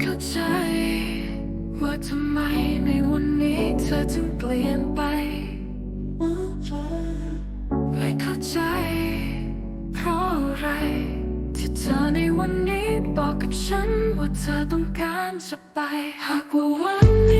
เข้าใจ ว่าทำไมในวันนี้เธอจึงเปลี่ยนไปไม่เข้าใจ เพราะอะไร ที่เธอในวันนี้บอกกับฉันว่าเธอต้องการจะไป หากว่าวันนี้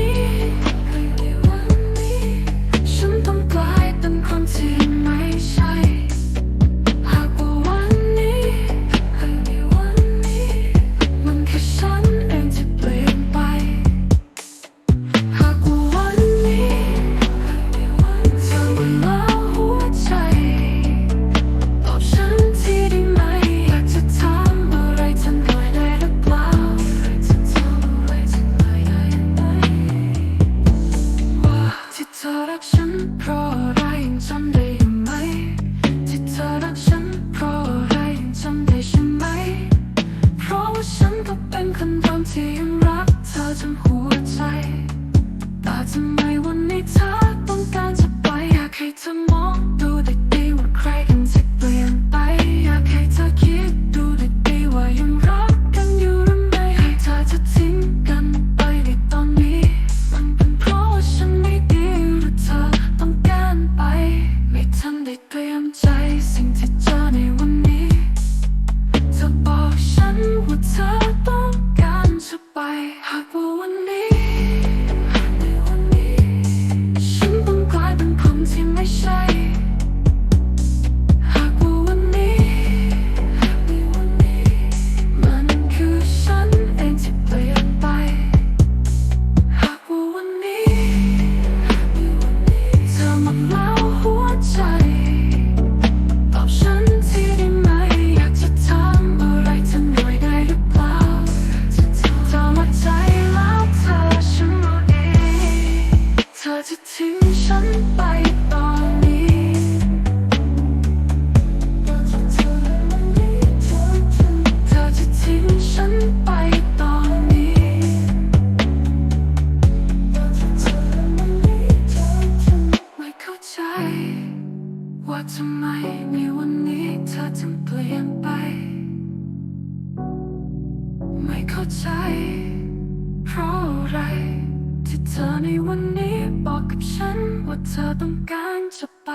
กันตอนที่ยังรักเธอจนหัวใจ แต่ทำไมวันนี้เธอต้องการจะไปอยากให้เธอมอง I have only อจะทิ้งฉันไปตอนนี้เธอจะทิ้งฉันไปตอนนี้ไม่เข้าใจ ว่าทำไมในวันนี้เธอถึงเปลี่ยนไป ไม่เข้าใจ เพราะอะไร เธอในวันนี้บอกกับฉันว่าเธอต้องการจะไป